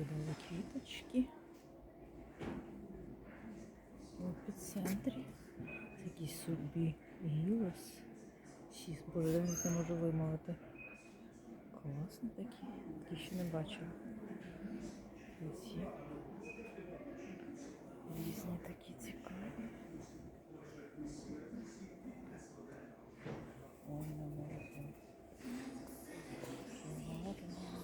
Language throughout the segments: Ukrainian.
чудові квіточки. В епіцентрі. Такий собі гілос. Шість, боже, не можу вимовити. Класно такі. Такі ще не бачила. Ось. Різні такі цікаві. Ой, не можу. Гарно. Красиво.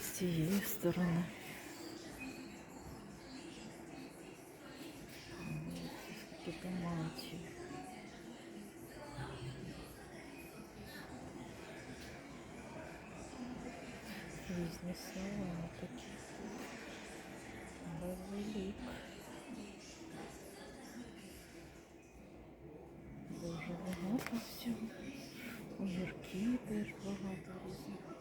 З цієї сторони. Скільки. Різні салати такі. Базилік. Дуже багато всього. Огірки теж багато різних.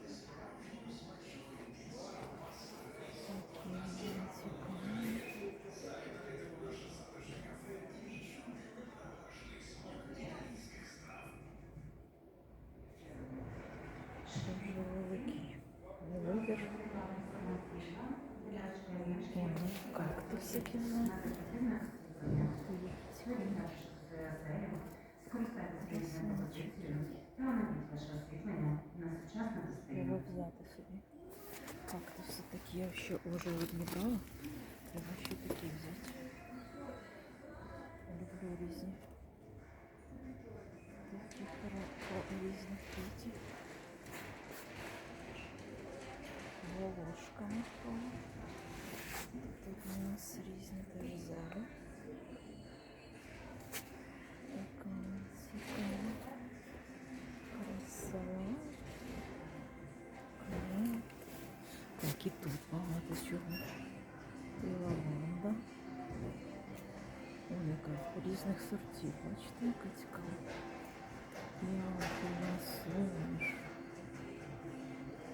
Треба взяти собі. Кактуси такі я ще вже одні брала. Треба ще такі взяти. Люблю різні. Такі коробки різних квітів. Волошками. Тут у нас різні теж багато чого. І лаванда. Ой, яка різних сортів. Бачите, яка цікава.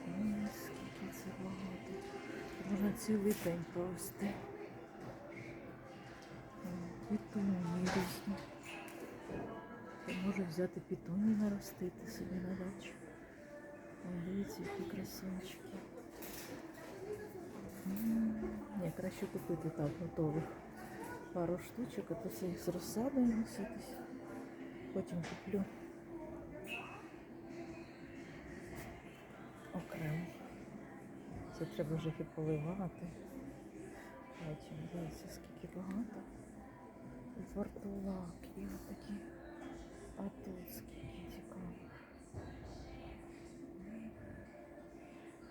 Ой, скільки це багато. Можна цілий день провести. Пітуні різні. Можу взяти пітуні наростити собі на дачу. Дивіться, які красунчики. Ні, краще купити так готових пару штучок, а то все їх з розсадою носитись. Потім куплю окремо. Це треба вже і поливати. Потім дивіться, скільки багато. І вартулаки такі. А тут скільки цікаво.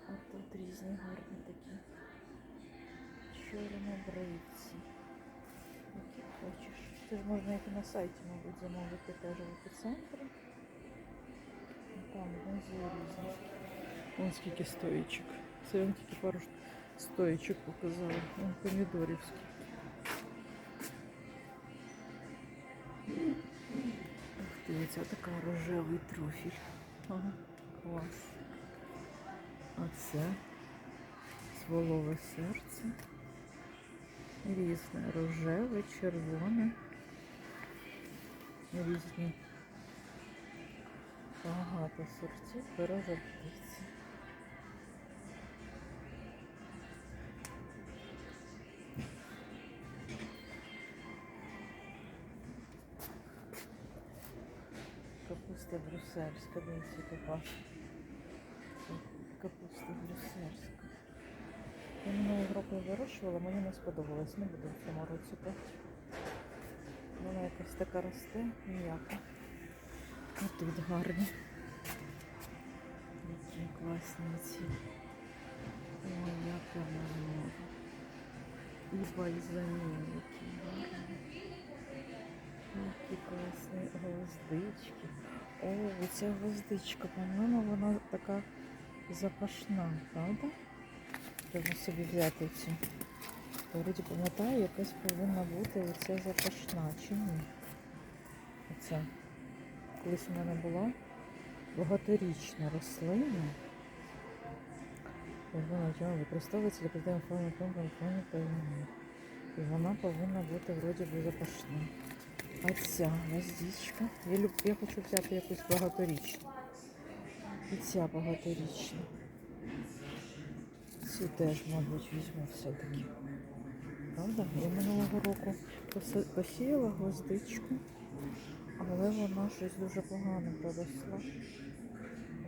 А тут різні гарні такі чорнобривці. Які хочеш. Це ж можна і на сайті, мабуть, замовити теж в епіцентрі. І Там внизу різні. Вон скільки стоїчок. Це я вам тільки пару ш- стоїчок показала. Вон помідорів скільки. Ух ти, оця така рожевий трофіль. Ага, клас. А це сволове серце. Різне рожеве, червоне. Різні. Багато сортів бережа птиці. Капуста брюссельська, дивіться, яка. Це Капуста брюссельська. Я року вирощувала, мені не сподобалось, не буду в цьому році брати. Вона якась така росте, ніяка. А тут гарні. Які класні ці. Ой, яка вона. І бальзамін, які гарні. Які класні гвоздички. О, ця гвоздичка, по-моєму, вона така запашна, правда? Треба собі взяти цю. Вроді пам'ятаю, якась повинна бути оця запашна, чи ні? Оця. Колись у мене була багаторічна рослина. Вона використовується для придання форми фоні та імені. І вона повинна бути вроді би запашна. А ця гвоздичка. Я, люб... я хочу взяти якусь багаторічну. І ця багаторічна. Цю теж, мабуть, візьму все-таки. Правда? Я минулого року посіяла гвоздичку, але вона щось дуже погано проросла.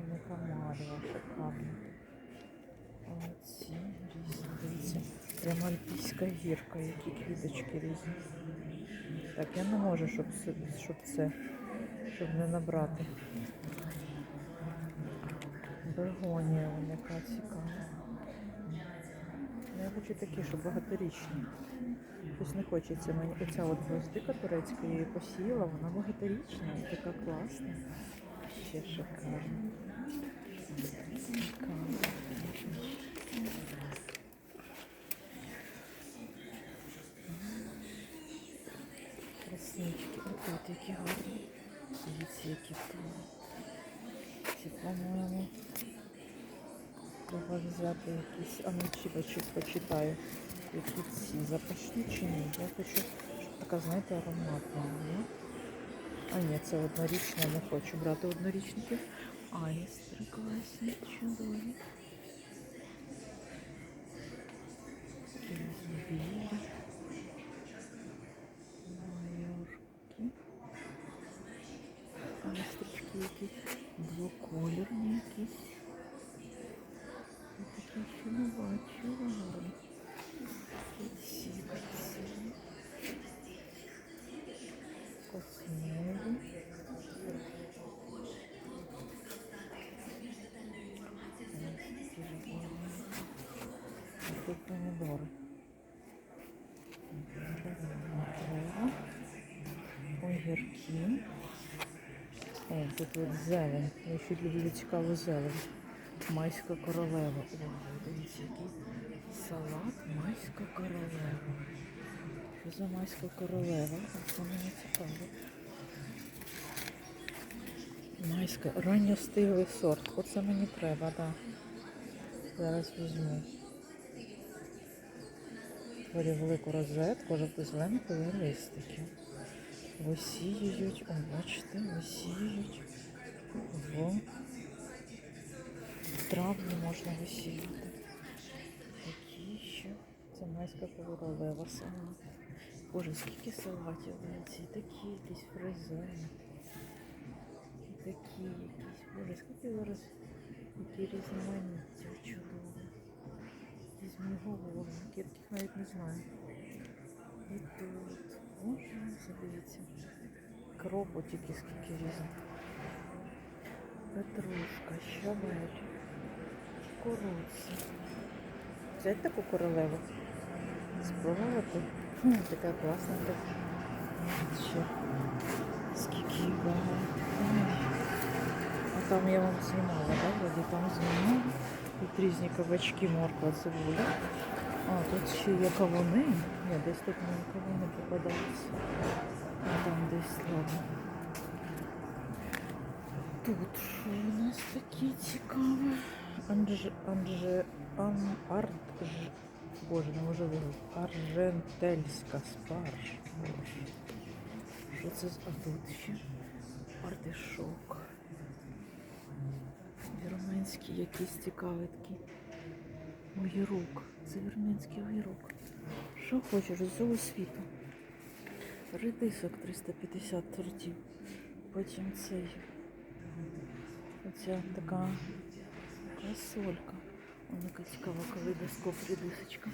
Велика мальва, шикарна. А ці різні, дивіться, прямо альпійська гірка, які квіточки різні. Так, я не можу, щоб, це- щоб це, щоб не набрати. Бегонія, вона яка цікава. Я хочу такі, щоб багаторічні. Щось не хочеться мені. Оця от гвоздика турецька, я її посіяла, вона багаторічна, така класна. Ще шикарна. Краснички. Отут які гарні. Дивіться, які. Ці, по-моєму, треба взяти якісь, а ну чи почитаю, які ці запашні чи ні. Я хочу, щоб така, знаєте, ароматна була. А ні, це однорічна, не хочу брати однорічників. Айстри класні, чудові. Різні білі. Майорки. Айстрички якісь двокольорні якісь. Я Огірки. О, тут от зелень. Я ще люблю цікаву зелень. Майська королева. О, дивіться, який салат майська королева. Що за майська королева? Це мені цікаво. Майська, ранньостиглий сорт. Оце мені треба, так. Да. Зараз візьму. Творю велику розетку, жовто-зеленої листики. Висіюють, о, бачите, висіюють. В травні можна висіяти. Такі ще. Це майська королева сама. Боже, скільки салатів дивіться, і такі якісь фрезени. І такі якісь. Боже, скільки зараз які різноманіття чудові. І зміговолки, я таких навіть не знаю. І тут. Боже, подивіться. Кропотики скільки різних. Петрушка, щавель, кукурудза. Взять таку королеву. Спробувати. Така класна. Ще. Скільки багато. А там я вам знімала, да? Вроді там знімала. Тут різні кабачки, морква, цибуля. А, тут ще є кавуни. Ні, десь тут мені кавуни попадаються. А там десь ладно. Тут що у нас такі цікаві? Анж... Анж... Ан... Арт... Ж... Боже, не можу виговорити. Аржентельська спарж. Боже. Що це за... Тут ще? Артишок. Вірменський якийсь цікавий такий. Огірок. Це вірменський огірок. Що хочеш з цього світу? Редисок 350 сортів. Потім цей. Оця така красолька. Вона яка цікава калейдоскоп редисочка.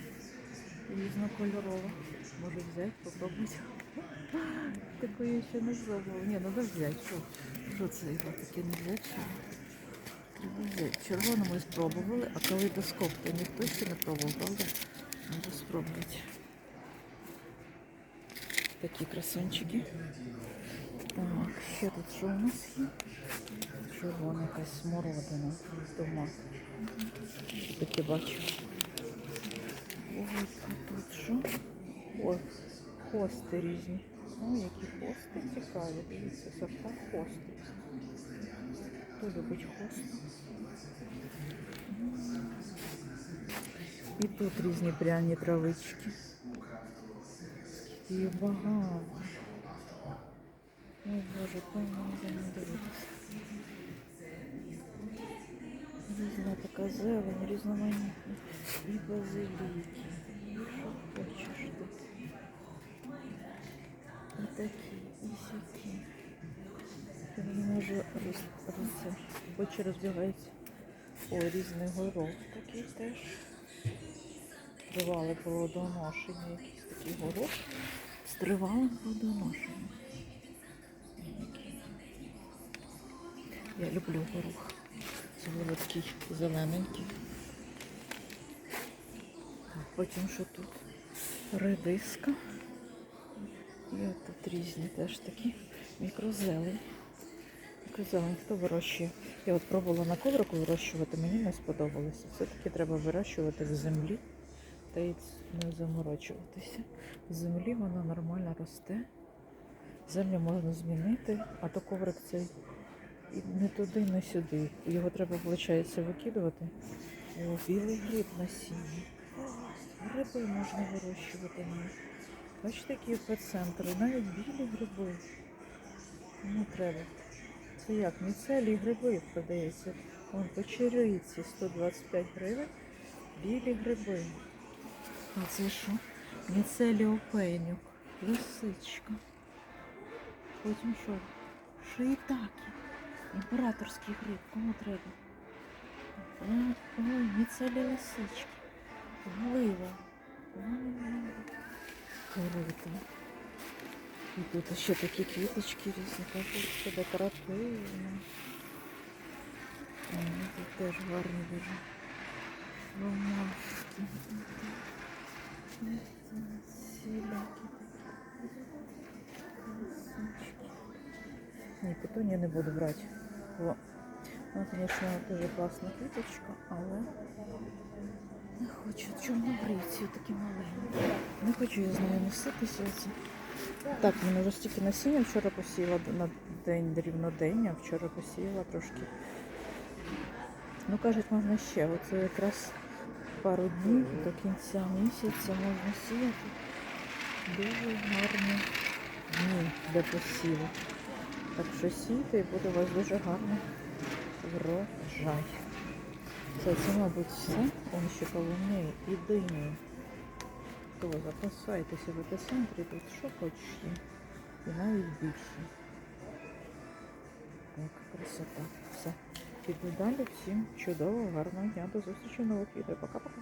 Різнокольорова. Може взяти, попробувати. Такої ще не пробувала. Ні, треба взяти. Що? Що це його таке не взяти? Треба взяти. Червону ми спробували, а калейдоскоп то ніхто ще не пробував, правда? Треба спробувати. Такі красунчики. Так, ще тут що у нас є? Червона якась смородина, томат. Таке бачу. А тут що? О, хости різні. О, які хости цікаві. Дивіться, сорта хости. Хто любить хости? І тут різні пряні травички. І багато. Ой, Боже, певно, не дивитися. Різна така зелень, різноманітна. І базиліки. Що хочеш тут. І такі, і сякі. Я не можу роз, роз, очі розбігаються. О, різний горох такий теж. Тривале плодоношення, якийсь такий горох з тривалим. Я люблю горох. Солодкий, зелененький. Потім що тут? Редиска. І от тут різні теж такі мікрозелень. Мікрозелень, хто вирощує? Я от пробувала на коврику вирощувати, мені не сподобалося. Все-таки треба вирощувати в землі та й не заморочуватися. В землі вона нормально росте. Землю можна змінити, а то коврик цей не туди, не сюди. Його треба, виходить, викидувати. О, білий гриб на сіні. Гриби можна вирощувати. Бачите, які епіцентри, навіть білі гриби. Кому треба. Це як? Міцелі гриби продається. Вон печериці 125 гривень. Білі гриби. А це що? Міцелі опенюк. Лисичка. Потім що? Шиїтаки. Імператорський гриб. Кому треба? Ой, міцелі лисички. Глива. Ой, Круто. І тут ще такі квіточки різні, капустка, декоративна. Ой, ну Тут теж гарні дуже. Ромашки. Сіляки. Ні, петунію не буду брати. Бо вона, звісно, дуже класна квіточка, але не хочу чорнобривці такі маленькі. Не хочу я з нею носитися. Оці. Так, в мене вже стільки насіння вчора посіяла на день рівнодень, а вчора посіяла трошки. Ну, кажуть, можна ще. Оце якраз пару днів до кінця місяця можна сіяти. Дуже гарні дні для посіву. Так що сійте і буде у вас дуже гарний врожай. Все, це, мабуть, все. Он ще полуниє і дині. То запасайтеся в епіцентрі, тут що хочеш є. І навіть більше. Так, красота. Все. Піду далі. Всім чудового, гарного дня. До зустрічі в нових відео. Пока-пока.